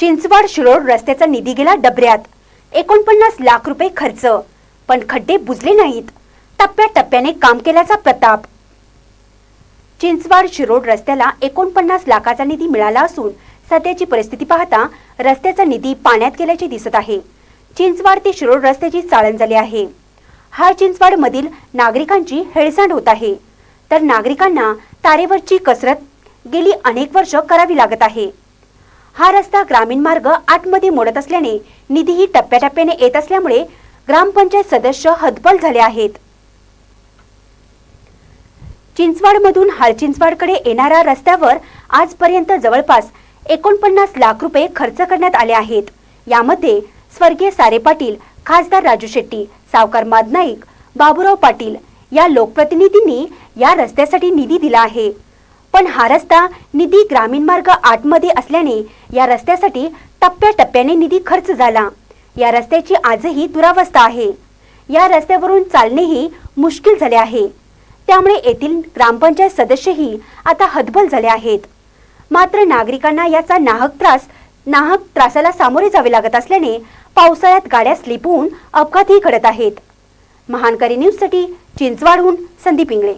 चिंचवाड शिरोड रस्त्याचा निधी गेला डबऱ्यात. एकोणपन्नास लाख रुपये खर्च. पण खड्डे बुजले नाहीत. टप्प्याटप्प्याने काम केल्याचा प्रताप. चिंचवाड शिरोड रस्त्याला एकोणपन्नास लाखाचा निधी मिळाला असून सध्याची परिस्थिती पाहता रस्त्याचा निधी पाण्यात गेल्याचे दिसत आहे. चिंचवाड ते शिरोड रस्त्याची चाळण झाली आहे. हा चिंचवाड मधील नागरिकांची हेळसांड होत आहे. तर नागरिकांना तारेवरची कसरत गेली अनेक वर्ष करावी लागत आहे. हा रस्ता ग्रामीण मार्ग आतमध्ये मोडत असल्याने निधीही टप्प्याटप्प्याने येत असल्यामुळे ग्रामपंचायत सदस्य हतबल झाले आहेत. चिंचवाडमधून हालचिंचवाडकडे येणाऱ्या रस्त्यावर आजपर्यंत जवळपास एकोणपन्नास लाख रुपये खर्च करण्यात आले आहेत. यामध्ये स्वर्गीय सारे पाटील खासदार राजू शेट्टी सावकार मादनाईक बाबुराव पाटील या लोकप्रतिनिधींनी या रस्त्यासाठी निधी दिला आहे. पण हा रस्ता निधी ग्रामीण मार्ग आतमध्ये असल्याने या रस्त्यासाठी टप्प्याटप्प्याने निधी खर्च झाला. या रस्त्याची आजही दुरावस्था आहे. या रस्त्यावरून चालणेही मुश्किल झाले आहे. त्यामुळे येथील ग्रामपंचायत सदस्यही आता हतबल झाले आहेत. मात्र नागरिकांना याचा नाहक त्रास नाहक त्रासाला सामोरे जावे लागत असल्याने पावसाळ्यात गाड्या स्लिप होऊन अपघातही घडत आहेत. महानकरी न्यूजसाठी चिंचवाडहून संदीप इंगळे.